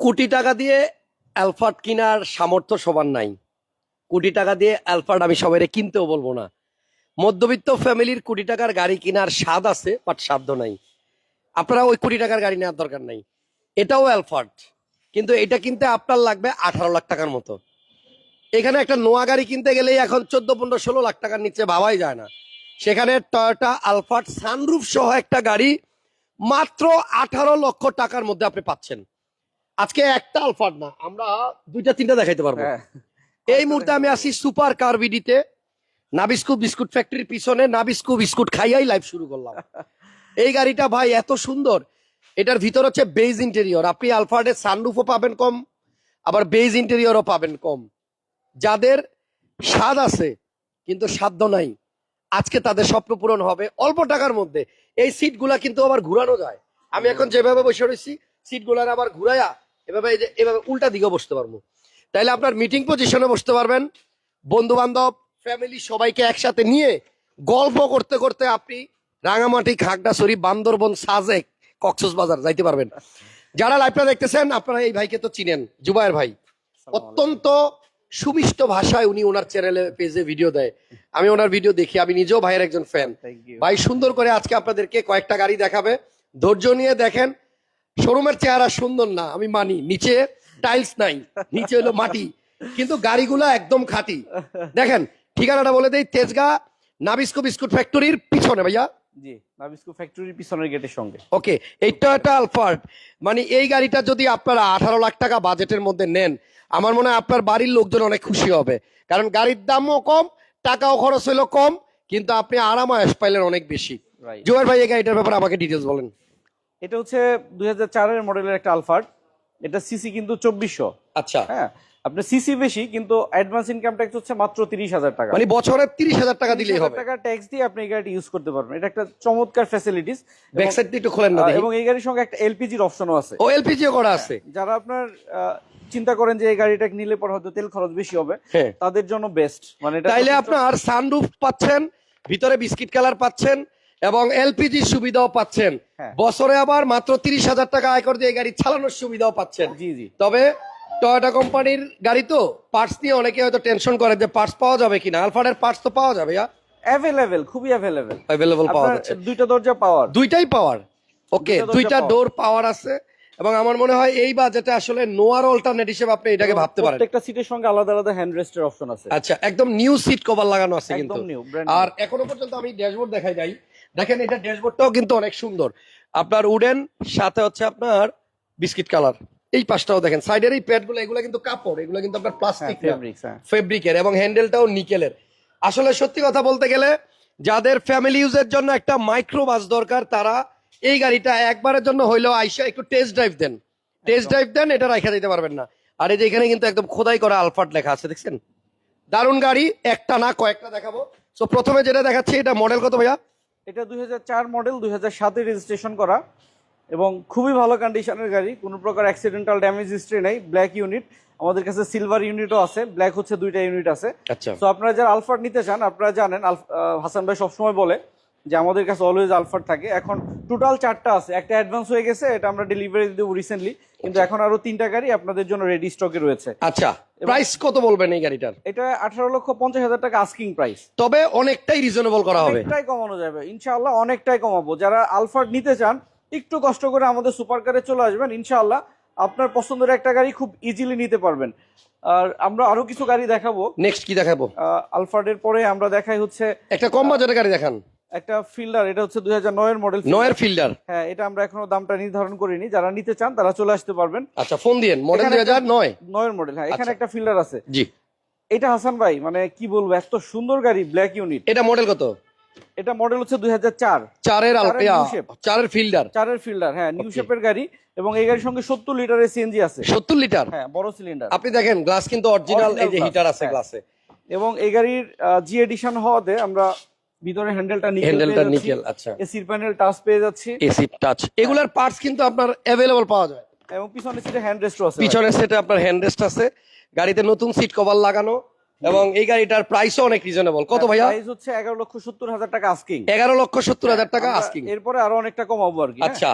কোটি টাকা দিয়ে অ্যালফার্ড কেনার সামর্থ্য সবার নাই। কোটি টাকা দিয়ে অ্যালফার্ড আমি সবাইরে কিনতেও বলব না। মধ্যবিত্ত ফ্যামিলির কোটি টাকার গাড়ি কেনার স্বাদ আছে, বাট সাধ্য নাই। আপনারা ওই কোটি টাকার গাড়ি নেওয়ার দরকার নাই। এটাও অ্যালফার্ড কিন্তু এটা কিনতে আপনার লাগবে আঠারো লাখ টাকার মতো। এখানে একটা নোয়া গাড়ি কিনতে গেলেই এখন চোদ্দ, পনেরো, ষোলো লাখ টাকার নিচে ভাবাই যায় না। সেখানে টয়োটা আলফার্ড সানরুফ সহ একটা গাড়ি মাত্র আঠারো লক্ষ টাকার মধ্যে আপনি পাচ্ছেন। আজকে একটা আলফার্ড না আমরা দুইটা তিনটা দেখাইতে পারব। হ্যাঁ। এই মুহূর্তে আমি আসি সুপার কার বিডিতে। নাবিস্কু বিস্কুট ফ্যাক্টরির পিছনে নাবিস্কু বিস্কুট খাইয়াই লাইভ শুরু করলাম। এই গাড়িটা ভাই এত সুন্দর। এটার ভিতর হচ্ছে বেজ ইন্টেরিয়র আপনি আলফার্ডের সানরুফও পাবেন কম আবার বেজ ইন্টেরিয়রও পাবেন কম। যাদের স্বাদ আছে কিন্তু সাধ্য নাই। আজকে তাদের স্বপ্ন পূরণ হবে অল্প টাকার মধ্যে। এই সিটগুলা কিন্তু আবার ঘুরানো যায়। আমি এখন যেভাবে বসে রয়েছি সিটগুলার আবার ঘুরাইয়া এভাবে এই যে এভাবে উল্টা দিকে বসতে পারব। তাইলে আপনার মিটিং পজিশনে বসতে পারবেন। বন্ধু বান্ধব ফ্যামিলি সবাইকে একসাথে নিয়ে গল্প করতে করতে আপনি রাঙামাটি খাগড়াছড়ি বান্দরবন সাজেক কক্সবাজার যাইতে পারবেন। যারা লাইভটা দেখতেছেন আপনারা এই ভাইকে তো চিনেন জুবায়ের ভাই। অত্যন্ত সুমিষ্ট ভাষায় উনি ওনার চ্যানেলে পেজে ভিডিও দেয়। আমি ওনার ভিডিও দেখি আমি নিজেও ভাইয়ের একজন ফ্যান ভাই সুন্দর করে আজকে আপনাদেরকে কয়েকটা গাড়ি দেখাবে। ধৈর্য নিয়ে দেখেন শোরুমের চেহারা সুন্দর না আমি মানি। নিচে টাইলস নাই নিচে হলো মাটি। কিন্তু গাড়িগুলো একদম খাঁটি। দেখেন ঠিকানাটা বলে দেই তেজগা নাবিস্কো বিস্কুট ফ্যাক্টরির পিছনে ভাইয়া। জি নাবিস্কু ফ্যাক্টরির পিছনের গেটের সঙ্গে। ওকে এই টয়োটা আলফার্ড মানে এই গাড়িটা যদি আপনারা আঠারো লাখ টাকা বাজেটের মধ্যে নেন আমার মনে হয় আপনার বাড়ির লোকজন অনেক খুশি হবে। কারণ গাড়ির দামও কম টাকাও খরচ হলো কম কিন্তু আপনি আরামায়াস পাইলেন অনেক বেশি। জোয়ার ভাই এই গাড়িটার ব্যাপারে আমাকে ডিটেলস বলেন। এটা হচ্ছে দুই হাজার চারের মডেলের একটা আলফার্ড এটা সিসি কিন্তু চব্বিশশো। আচ্ছা। হ্যাঁ আপনার সিসি বেশি কিন্তু অ্যাডভান্স ইনকাম ট্যাক্স হচ্ছে মাত্র তিরিশ হাজার টাকা। মানে বছরে তিরিশ হাজার টাকা দিলেই হবে। টাকা ট্যাক্স দিয়ে আপনি এই গাড়িটা ইউজ করতে পারবেন। এটা একটা চমৎকার ফ্যাসিলিটিস ব্যাক সাইড একটু খোলেন না এবং এই গাড়ির সঙ্গে একটা এলপিজির অপশনও আছে। ও এলপিজিও করা আছে। যারা আপনার চিন্তা করেন যে এই গাড়িটা নিলে পর হয়তো তেল খরচ বেশি হবে হ্যাঁ। তাদের জন্য বেস্ট মানে তাইলে আপনার সানরুফ পাচ্ছেন ভিতরে বিস্কিট কালার পাচ্ছেন এবং এলপিজি সুবিধাও পাচ্ছেন। হ্যাঁ। বছরে আবার মাত্র তিরিশ হাজার টাকা আয়কর দিয়ে এই গাড়ি চালানোর সুবিধাও পাচ্ছেন। জি জি। তবে টয়োটা কোম্পানির গাড়ি তো পার্টস নিয়ে অনেকে হয়তো টেনশন করে যে পার্টস পাওয়া যাবে কিনা। আলফাডের পার্টস তো পাওয়া যাবে অ্যাভেলেবেল খুবই অ্যাভেলেবেল অ্যাভেলেবল পাওয়া যাচ্ছে। দুইটা দরজা পাওয়ার দুইটাই পাওয়ার ওকে দুইটা। ডোর পাওয়ার আছে। এবং আমার মনে হয় এই বাজেটে আসলে নোয়ার অল্টারনেট হিসেবে আপনি এটাকে ভাবতে পারেন। প্রত্যেকটা সিটের সঙ্গে আলাদা আলাদা হ্যান্ড রেস্টের অপশন আছে। আচ্ছা একদম নিউ সিট কভার লাগানো আছে কিন্তু। আর এখনও পর্যন্ত আমি ড্যাশবোর্ড দেখাই যাই দেখেন এটা ড্যাশবোর্ডটাও কিন্তু অনেক সুন্দর। আপনার উডেন সাথে হচ্ছে আপনার বিস্কিট কালার এই পাশটাও দেখেন সাইডের এই প্যাডগুলো এগুলো কিন্তু কাপড় এগুলো কিন্তু আপনার প্লাস্টিক ফেব্রিক্স হ্যাঁ। ফেব্রিকের এবং হ্যান্ডেলটাও নিকেলের আসলে সত্যি কথা বলতে গেলে যাদের ফ্যামিলি ইউজের জন্য একটা মাইক্রো বাস দরকার তারা এই গাড়িটা একবারের জন্য হইলেও আইসা একটু টেস্ট ড্রাইভ দেন। টেস্ট ড্রাইভ দেন এটা রাখা দিতে পারবেন না। আর এই যে এখানে কিন্তু একদম খোদাই করা আলফাট লেখা আছে দেখছেন? দারুণ গাড়ি একটা না কয়েকটা দেখাবো। সো প্রথমে যেটা দেখাচ্ছি এটা মডেল কত ভাইয়া? এটা দুই হাজার চার মডেল দুই রেজিস্ট্রেশন করা। এবং খুবই ভালো কন্ডিশনের গাড়ি। কোনো প্রকার অ্যাক্সিডেন্টাল ড্যামেজ হিস্ট্রি নেই। ব্ল্যাক ইউনিট আমাদের কাছে সিলভার ইউনিটও আছে। ব্ল্যাক হচ্ছে দুইটা ইউনিট আছে। আচ্ছা। তো আপনারা যারা আলফার নিতে চান আপনারা জানেন হাসান ভাই সবসময় বলে যে আমাদের কাছে অলওয়েজ আলফার থাকে। এখন টোটাল চারটা আছে। একটা অ্যাডভান্স হয়ে গেছে এটা আমরা ডেলিভারি দেবো রিসেন্টলি কিন্তু এখন আরও তিনটা গাড়ি আপনাদের জন্য রেডি স্টকে রয়েছে। আচ্ছা প্রাইস কত বলবেন এই গাড়িটার? এটা আঠারো লক্ষ পঞ্চাশ হাজার টাকা আস্কিং প্রাইস তবে অনেকটাই রিজনেবল করা হবে। অনেকটাই কমানো যাবে। ইনশাআল্লাহ অনেকটাই কমাবো। যারা আলফার নিতে চান একটু কষ্ট করে আমাদের সুপার কারে চলে আসবেন ইনশাআল্লাহ। আপনার পছন্দের একটা গাড়ি খুব ইজিলি নিতে পারবেন। আর আমরা আরও কিছু গাড়ি দেখাবো। নেক্সট কি দেখাবো? আলফার্ডের পরে আমরা দেখাই হচ্ছে একটা কম বাজারের গাড়ি দেখান। একটা ফিল্ডার এটা হচ্ছে দুই হাজার নয়ের মডেল নয়ের ফিল্ডার হ্যাঁ এটা আমরা এখনও দামটা নির্ধারণ করিনি। যারা নিতে চান তারা চলে আসতে পারবেন। আচ্ছা ফোন দিয়েন মডেল দুই হাজার নয়। নয়ের মডেল হ্যাঁ এখানে আচ্ছা। একটা ফিল্ডার আছে। জি। এটা হাসান ভাই মানে কি বলব এত সুন্দর গাড়ি ব্ল্যাক ইউনিট এটা মডেল কত? এটা মডেল হচ্ছে দুই হাজার চার। চারের ফিল্ডার। চারের ফিল্ডার হ্যাঁ নিউ শেপের গাড়ি এবং এই গাড়ির সঙ্গে সত্তর লিটারের সিএনজি আছে। সত্তর লিটার হ্যাঁ বড় সিলিন্ডার আপনি দেখেন গ্লাস কিন্তু অরিজিনাল এই যে হিটার আছে হ্যাঁ। গ্লাসে এবং এই গাড়ির জি এডিশন হওয়াতে আমরা ভিতরে হ্যান্ডেলটা নিকেল হ্যান্ডেলটা নিকেল আচ্ছা। এসির প্যানেল টাচ পেয়ে যাচ্ছি। এসি টাচ এগুলার পার্টস কিন্তু আপনার পাওয়া যায়। এবং পিছনে সিটে হ্যান্ড রেস্টও আছে। ভাই। পিছনের সেটে আপনার হ্যান্ডরেস্ট আছে। গাড়িতে নতুন সিট কভার লাগানো। এবং এই গাড়িটার প্রাইসও অনেক রিজনেবল কত ভাইয়া? প্রাইস হচ্ছে এগারো লক্ষ সত্তর হাজার টাকা আস্কিং এগারো লক্ষ সত্তর হাজার টাকা আস্কিং এরপরে আরও অনেকটা কমাবো আর কি হ্যাঁ। আচ্ছা।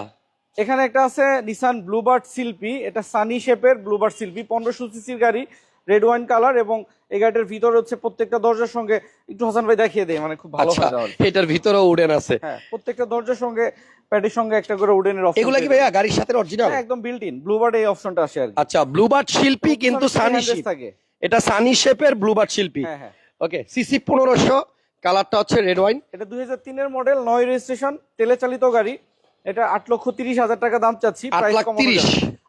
এখানে একটা আছে নিসান ব্লুবার্ড শিল্পী এটা সানি শেপের ব্লুবার্ড শিল্পী পনেরোশো সিসির গাড়ি রেড ওয়াইন কালার এবং এই গাড়িটার ভিতরে হচ্ছে প্রত্যেকটা দরজার সঙ্গে একটু হাসান ভাই দেখিয়ে দেয় মানে খুব ভালো আচ্ছা হয় এটার ভিতরেও উডেন আছে। হ্যাঁ প্রত্যেকটা দরজার সঙ্গে প্যাডের সঙ্গে একটা করে উডেনের অপশন এগুলা কি ভাইয়া গাড়ির সাথে অরিজিনাল একদম বিল্ট ইন ব্লুবার্ড এই অপশনটা আসে আর কি। আচ্ছা ব্লুবার্ড শিল্পী কিন্তু সানি থাকে। এটা সানি শেপের ব্লুবার্ড শিল্পী। হ্যাঁ হ্যাঁ। ওকে সিসি পনেরোশো কালারটা হচ্ছে রেড ওয়াইন এটা দুই হাজার তিনের মডেল নয় রেজিস্ট্রেশন তেলে চালিত গাড়ি। এটা আট লক্ষ তিরিশ হাজার টাকা দাম চাচ্ছি।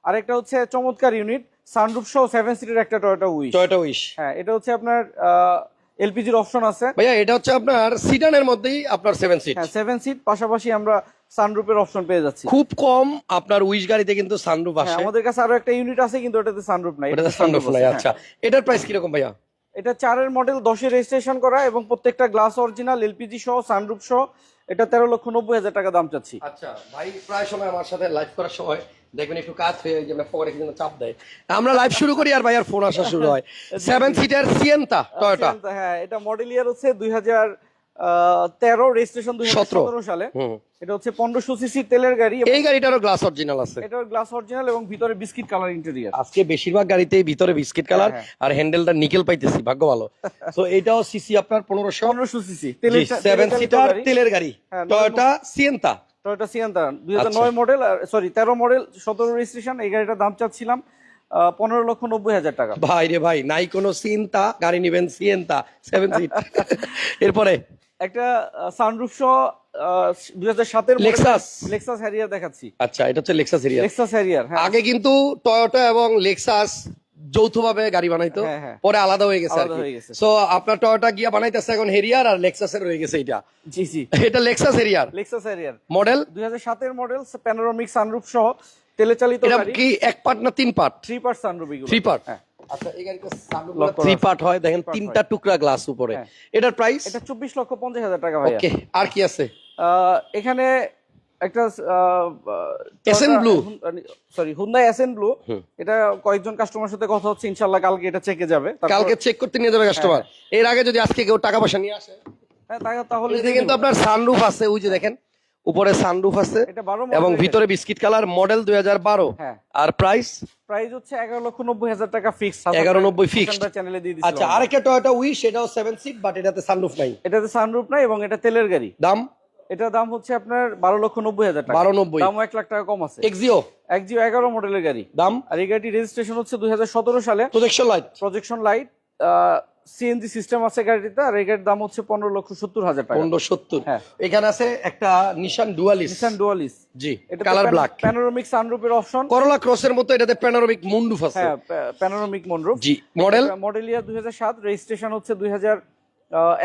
আর একটা হচ্ছে চমৎকার ইউনিট সানরুফ সহ সেভেন সিটের একটা টয়োটা উইশ টয়োটা উইশ হ্যাঁ এটা হচ্ছে আপনার এলপিজির অপশন আছে। ভাইয়া এটা হচ্ছে আপনার সিডানের মধ্যেই আপনার সেভেন সিট হ্যাঁ সেভেন সিট পাশাপাশি আমরা সানরুফের অপশন পেয়ে যাচ্ছি। খুব কম আপনার উইশ গাড়িতে কিন্তু সানরুফ হ্যাঁ, আসে। আমাদের কাছে আরও একটা ইউনিট আছে কিন্তু ওটাতে সানরুফ নাই এটাতে সানরুফ নাই আচ্ছা। হ্যাঁ। এটার প্রাইস কীরকম ভাইয়া? এটা চারের মডেল দশের রেজিস্ট্রেশন করা এবং প্রত্যেকটা গ্লাস অরিজিনাল এলপিজি সহ সানরুফ সহ এটা তেরো লক্ষ নব্বই হাজার টাকা দাম চাচ্ছি। আচ্ছা ভাই প্রায় সময় আমার সাথে লাইভ করার সময় দেখবেন একটু কাজ হয়ে যে পকেটে কিন্তু চাপ দেয়। আমরা লাইভ শুরু করি আর ভাই আর ফোন আসা শুরু হয়। সেভেন সিটার সিয়েন্তা টয়োটা হ্যাঁ এটা মডেল ইয়ার হচ্ছে দুই হাজার তেরো রেজিস্ট্রেশন দুই হাজার 17 সালে। এটা হচ্ছে পনেরোশো সিসি তেলের গাড়ি এই গাড়িটারও গ্লাস অরিজিনাল আছে। এটার গ্লাস অরিজিনাল এবং ভিতরে বিস্কিট কালার ইন্টেরিয়ার আজকে বেশিরভাগ গাড়িতেই ভিতরে বিস্কিট কালার হ্যাঁ, আর হ্যান্ডেলটা নিকেল পাইতেছি ভাগ্য ভালো। তো এটাও সিসি আপনার পনেরোশো। পনেরোশো সিসি সেভেন সিটার তেলের গাড়ি হ্যাঁ, টয়োটা সিয়েন্তা টয়োটা সিয়ান্তা দুই হাজার আচ্ছা। নয় মডেল সরি তেরো মডেল সতেরো রেজিস্ট্রেশন এই গাড়িটার দাম চাচ্ছিলাম পনেরো লক্ষ নব্বই হাজার টাকা। ভাই রে ভাই নাই কোনো চিন্তা গাড়ি নিবেন সিয়েন্তা সেভেন সিট এরপরে? একটা সানরুফ সহ দুই হাজার সাতের। লেক্সাস হ্যারিয়ার দেখাচ্ছি। আচ্ছা এটা হচ্ছে লেক্সাস এরিয়া লেক্সাস হ্যারিয়ার হ্যাঁ। আগে কিন্তু টয়োটা এবং লেক্সাস যৌথভাবে গাড়ি বানাইতো হ্যাঁ, হ্যাঁ। পরে আলাদা হয়ে গেছে হয়ে। সো আপনার টয়োটা গিয়া বানাইতেছে এখন হেরিয়ার আর রয়ে গেছে এটা জি জি। এটা লেক্সাস হেরিয়ার লেক্সাস মডেল দুই হাজার সাতের মডেল প্যানোরামিক সানরুফ সহ তেলে চালিত গাড়ি। কি এক পার্ট না তিন part? Three part sunroof three part হ্যাঁ। আচ্ছা এই গাড়িটা Lock থ্রি পার্ট হয় দেখেন তিনটা টুকরা গ্লাস উপরে। হ্যাঁ। এটার প্রাইস এটা চব্বিশ লক্ষ পঞ্চাশ হাজার টাকা ভাইয়া। ওকে আর কি আছে? এখানে একটা SN Blue। Sorry Hyundai SN blue এটা কয়েকজন কাস্টমার সাথে কথা হচ্ছে কালকে এটা চেকে যাবে। কালকে চেক করতে নিয়ে যাবে কাস্টমার এর আগে যদি আজকে কেউ টাকা পয়সা নিয়ে আসে। হ্যাঁ, তাহলে কিন্তু আপনার সানরুফ আছে ওই যে দেখেন। উপরে সানরুফ আছে এটা এবং ভিতরে বিস্কিট কালার মডেল দুই হাজার বারো। হ্যাঁ। আর প্রাইস প্রাইস হচ্ছে এগারো লক্ষ নব্বই হাজার টাকা ফিক্স 11,90 fixed। চ্যানেলে দিয়ে আচ্ছা দিচ্ছি আরেকটা টয়োটা উইশ সেটাও সেভেন সিট বাট এটাতে সানরুফ নাই। এটাতে সানরুফ নাই এবং এটা তেলের গাড়ি। দাম? এটার দাম হচ্ছে আপনার বারো লক্ষ নব্বই হাজার টাকা। বারো নব্বই। দামও এক লাখ টাকা কম আছে। এক্সিও এক জিও এগারো মডেলের গাড়ি। দাম? আর এই গাড়িটি রেজিস্ট্রেশন হচ্ছে দুই হাজার সতেরো সালে। Projection light projection light CNG system আছে গাড়িটিতে আর এই গাড়ির দাম হচ্ছে পনেরো লক্ষ সত্তর হাজার টাকা। পনেরো সত্তর। হ্যাঁ। এখানে আছে একটা Nissan Dualis Nissan Dualis G এটা কালার ব্ল্যাক প্যানোরামিক সানরুফের অপশন করলা ক্রসের মতো এটাতে প্যানোরামিক মুন্ডুফ আছে। হ্যাঁ panoramic moonroof G model model year দুই হাজার সাত রেজিস্ট্রেশন হচ্ছে দুই হাজার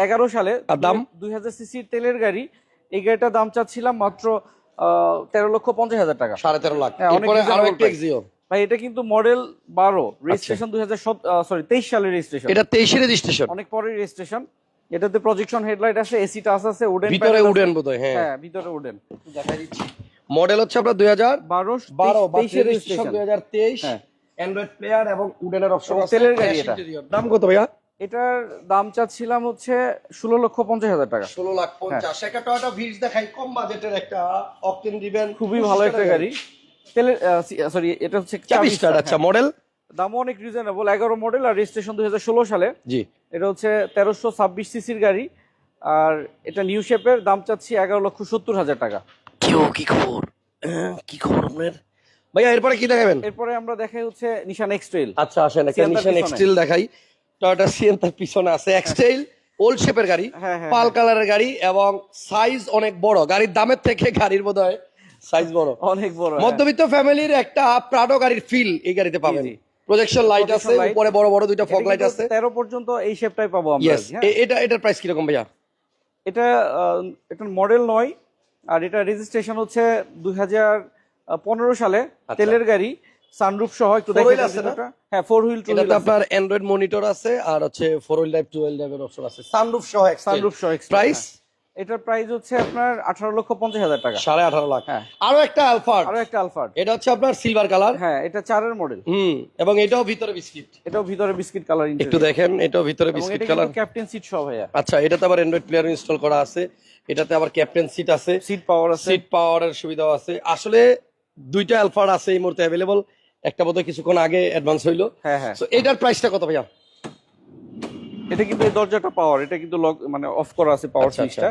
এগারো সালে। আর দাম? দুই হাজার সিসির তেলের গাড়ি। এই গাড়িটার দাম চাচ্ছিলাম মাত্র আহ, তেরো লক্ষ পঞ্চাশ হাজার টাকা। সাড়ে তেরো লাখ। হ্যাঁ, আরও একটা এক্সিও ভাই এটা কিন্তু মডেল বারো রেজিস্ট্রেশন দুই হাজার সরি তেইশ সালের রেজিস্ট্রেশন এটা তেইশে রেজিস্ট্রেশন অনেক পরে রেজিস্ট্রেশন এটাতে প্রজেকশন হেডলাইট আছে এসি টাচ আছে উডেন ভিতরে উডেন বোধহয় হ্যাঁ। হ্যাঁ ভিতরে উডেন দেখাই দিচ্ছি। মডেল হচ্ছে আপনার দুই হাজার বারো বারো তেইশের রেজিস্ট্রেশন দুই হাজার তেইশ। হ্যাঁ। অ্যান্ড্রয়েড প্লেয়ার এবং উডেনের অপশন তেলের গাড়ি এটা। দাম কত ভাইয়া? এটার দাম চাচ্ছিলাম হচ্ছে ষোলো লক্ষ পঞ্চাশ হাজার টাকা। ষোলো লাখ পঞ্চাশ। একটা টয়োটা ভিজ দেখাই কম বাজেটের একটা অকটেন দিবেন। খুবই ভালো একটা গাড়ি। তেলের সরি এটা হচ্ছে চাবি চাবি স্টার স্টার, আচ্ছা হ্যাঁ। মডেল দামও অনেক রিজনেবল এগারো মডেল আর রেজিস্ট্রেশন দুই হাজার ষোলো সালে। জি। এটা হচ্ছে তেরোশো ছাব্বিশ সিসির গাড়ি আর এটা নিউ শেপের দাম চাচ্ছি এগারো লক্ষ সত্তর হাজার টাকা। কেউ কি খবর? কি খবর আপনার? ভাইয়া এরপরে কি দেখাবেন? এরপরে আমরা দেখাই হচ্ছে নিশান এক্সট্রেল আচ্ছা আসেন একটা নিশান পিছনে। এক্সটেল দেখাই। টয়োটা সিয়েন্তার পিছনে আছে এক্সটেল ওল্ড শেপের গাড়ি হ্যাঁ, হ্যাঁ, পাল কালারের গাড়ি এবং সাইজ অনেক বড়। গাড়ির দামের থেকে গাড়ির বোধহয় সাইজ বড়। অনেক বড় হ্যাঁ। মধ্যবিত্ত ফ্যামিলির একটা প্রাডো গাড়ির ফিল এই গাড়িতে পাবেন। প্রজেকশন লাইট আছে উপরে বড় বড় দুইটা ফগ লাইট আছে। তেরো পর্যন্ত এই শেপটাই পাবো আমরা হ্যাঁ। এটা এটার প্রাইস কীরকম ভাইয়া? এটা এটা মডেল নয় আর এটা রেজিস্ট্রেশন হচ্ছে দুই হাজার পনেরো সালে আচ্ছা। তেলের গাড়ি সানরুফ সহ একটু Four দেখে আছে না? হ্যাঁ ফোর হুইল টু এটাতে আপনার অ্যান্ড্রয়েড মনিটর আছে আর হচ্ছে four wheel drive two wheel ড্রাইভের অপশন আছে। সানরুফ সহ সানরুফ সহ প্রাইস। এটার প্রাইস হচ্ছে আপনার আঠারো লক্ষ পঞ্চাশ হাজার টাকা। সাড়ে আঠারো লাখ। হ্যাঁ। আরও একটা আলফার্ড আরও একটা আলফার্ড এটা হচ্ছে আপনার সিলভার কালার হ্যাঁ এটা চারের মডেল হুম এবং এটাও ভিতরে বিস্কিট এটাও ভিতরে বিস্কিট কালার একটু দেখেন এটাও ভিতরে বিস্কিট কালার ক্যাপ্টেন সিট ভাইয়া। আচ্ছা এটাতে আবার অ্যান্ড্রয়েড প্লেয়ার ইনস্টল করা আছে। এটাতে আবার ক্যাপ্টেন সিট আছে। সিট পাওয়ার আছে। সিট পাওয়ারের সুবিধাও আছে। আসলে দুইটা আলফার আছে এই মুহূর্তে অ্যাভেলেবল একটা বোধহয় কিছুক্ষণ আগে অ্যাডভান্স হইল। হ্যাঁ হ্যাঁ। তো এটার প্রাইসটা কত ভাইয়া? এটা কিন্তু এই দরজাটা পাওয়ার এটা কিন্তু লক মানে অফ করা আছে পাওয়ার আচ্ছা, সুইচটা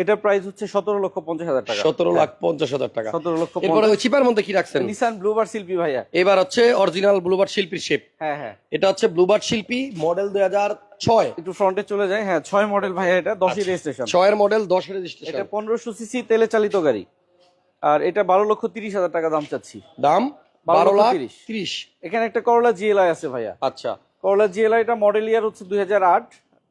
এটার প্রাইস হচ্ছে সতেরো লক্ষ পঞ্চাশ হাজার টাকা। সতেরো লাখ পঞ্চাশ হাজার টাকা। সতেরো লক্ষ এরপরে ওই চিপার মধ্যে কি রাখছেন? নিসান ব্লুবার শিল্পী ভাইয়া। এবার হচ্ছে অরিজিনাল ব্লুবার্ড শিল্পীর শেপ হ্যাঁ হ্যাঁ। এটা হচ্ছে ব্লুবার্ড শিল্পী মডেল দুই হাজার ছয়। একটু ফ্রন্টে চলে যায়। হ্যাঁ ছয় মডেল ভাইয়া এটা দশই রেজিস্ট্রেশন ছয়ের মডেল দশ এটা রেজিস্ট্রেশন পনেরোশো সিসি তেলে চালিত গাড়ি। আর এটা বারো লক্ষ তিরিশ হাজার টাকা দাম চাচ্ছি। দাম বারো লাখ। ত্রিশ। এখানে একটা করলা জিএলআই আছে ভাইয়া। আচ্ছা। করলা জিএলআইটা মডেল ইয়ার হচ্ছে দুই হাজার আট।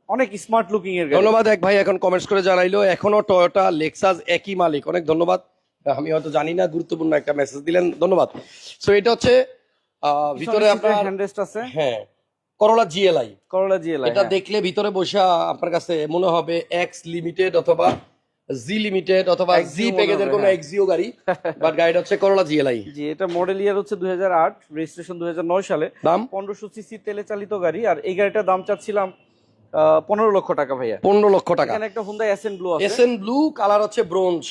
অনেক স্মার্ট লুকিং এর ধন্যবাদ এক ভাই এখন কমেন্টস করে জানাইলো। এখনও টয়োটা লেক্সাস একই মালিক। অনেক ধন্যবাদ। আমি হয়তো জানি না গুরুত্বপূর্ণ একটা মেসেজ দিলেন। ধন্যবাদ। সো এটা হচ্ছে ভিতরে আপনার হ্যান্ডরেস্ট আছে। হ্যাঁ করোলা জিএলআই করলা জিএলআই এটা দেখলে ভিতরে বসে আপনার কাছে মনে হবে এক্স লিমিটেড অথবা জি লিমিটেড অথবা জি প্যাকেজের কোনো হ্যাঁ। এক্সিও গাড়ি বাট গাড়িটা হচ্ছে করোলা জিএলআই জি এটা মডেল ইয়ার হচ্ছে দুই হাজার আট রেজিস্ট্রেশন দুই হাজার নয় সালে। দাম? পনেরোশো সিসি তেলে চালিত গাড়ি আর এই গাড়িটার দাম চাচ্ছিলাম পনেরো লক্ষ টাকা ভাইয়া। পনেরো লক্ষ টাকা। এখানে একটা হুন্ডা এসএন ব্লু আছে। এস ব্লু কালার হচ্ছে bronze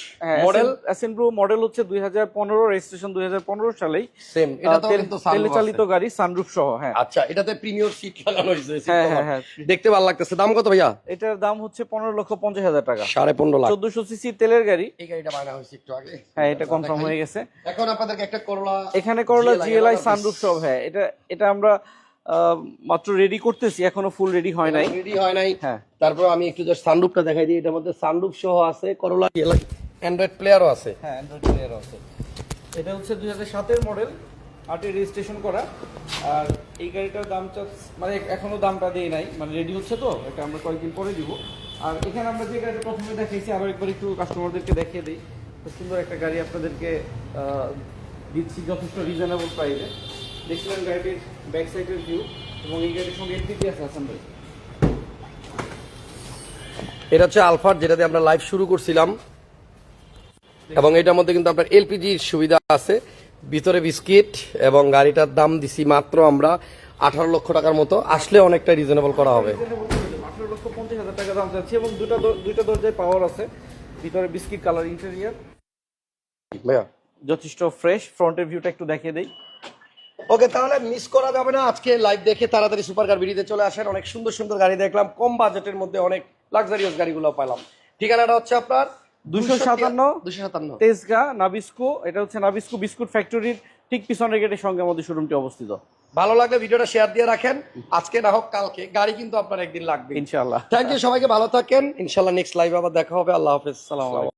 model SN blue model হচ্ছে দুই হাজার পনেরো রেজিস্ট্রেশন দুই হাজার পনেরো সালেই। সেম এটা তো তেল- চালিত গাড়ি সানরুফ সহ হ্যাঁ। আচ্ছা এটাতে প্রিমিয়ার সিট লাগানো হয়েছে হ্যাঁ হ্যাঁ হ্যাঁ। দেখতে ভালো লাগতেছে। দাম কত ভাইয়া? এটার দাম হচ্ছে পনেরো লক্ষ পঞ্চাশ হাজার টাকা। সাড়ে পনেরো লাখ। চোদ্দশো সিসি তেলের গাড়ি। এই গাড়িটা বানা হয়েছে একটু আগে। হ্যাঁ এটা কনফার্ম হয়ে গেছে। এখন আপনাদেরকে একটা করলা এখানে করলা জিএলআই সানরুফ সব হ্যাঁ এটা এটা আমরা মাত্র রেডি করতেছি এখনও ফুল রেডি হয় নাই। রেডি হয় নাই। হ্যাঁ। তারপর আমি একটু জাস্ট সানরুফটা দেখাই দিই এটার মধ্যে সানরুফ সহ আছে করলা অ্যান্ড্রয়েড প্লেয়ারও আছে। হ্যাঁ অ্যান্ড্রয়েড প্লেয়ার আছে। এটা হচ্ছে দুই হাজার সাতের মডেল আটে রেজিস্ট্রেশন করা। আর এই গাড়িটার দাম মানে এখনও দামটা দিয়ে নাই মানে রেডি হচ্ছে তো এটা আমরা কয়েকদিন পরে দিব। আর এখানে আমরা যে গাড়িটা প্রথমে দেখাইছি আরও একবার একটু কাস্টমারদেরকে দেখিয়ে দিই। খুব সুন্দর একটা গাড়ি আপনাদেরকে দিচ্ছি যথেষ্ট রিজনেবল প্রাইসে দেখছিলেন গাড়িটির ব্যাক সাইডের ভিউ এবং এই গাড়ির সঙ্গে এলপিজি আছে হাসান ভাই। এটা হচ্ছে আলফার যেটাতে আমরা লাইভ শুরু করছিলাম। এবং এটার মধ্যে কিন্তু আপনার এলপিজির সুবিধা আছে। ভিতরে বিস্কিট এবং গাড়িটার দাম দিছি মাত্র আমরা আঠারো লক্ষ টাকার মতো। আসলে অনেকটা রিজনেবল করা হবে। আঠারো লক্ষ পঞ্চাশ হাজার টাকা দাম চাচ্ছি এবং দুটা দুইটা দরজায় পাওয়ার আছে। ভিতরে বিস্কিট কালার ইন্টেরিয়ার ভাইয়া। যথেষ্ট ফ্রেশ ফ্রন্টের ভিউটা একটু দেখিয়ে দেই। ওকে তাহলে মিস করা যাবে না। আজকে লাইভ দেখে তাড়াতাড়ি সুপার কার ভিডিওতে চলে আসেন। অনেক সুন্দর সুন্দর গাড়ি দেখলাম। কম বাজেটের মধ্যে অনেক লাক্সারিয়াস গাড়িগুলো পেলাম ঠিকানাটা হচ্ছে আপনার 257 দুশো সাতান্ন। তেজগা নাবিস্কো এটা হচ্ছে নাবিস্কো বিস্কুট ফ্যাক্টরির ঠিক পিছনের গেটের সঙ্গে আমাদের শোরুমটি অবস্থিত। ভালো লাগলে ভিডিওটা শেয়ার দিয়ে রাখেন। আজকে না হোক কালকে। গাড়ি কিন্তু আপনার একদিন লাগবে। ইনশাল্লাহ থ্যাংক ইউ সবাইকে ভালো থাকেন। ইনশাল্লাহ নেক্সট লাইভ আবার দেখা হবে। আল্লাহ হাফেজ। সালাম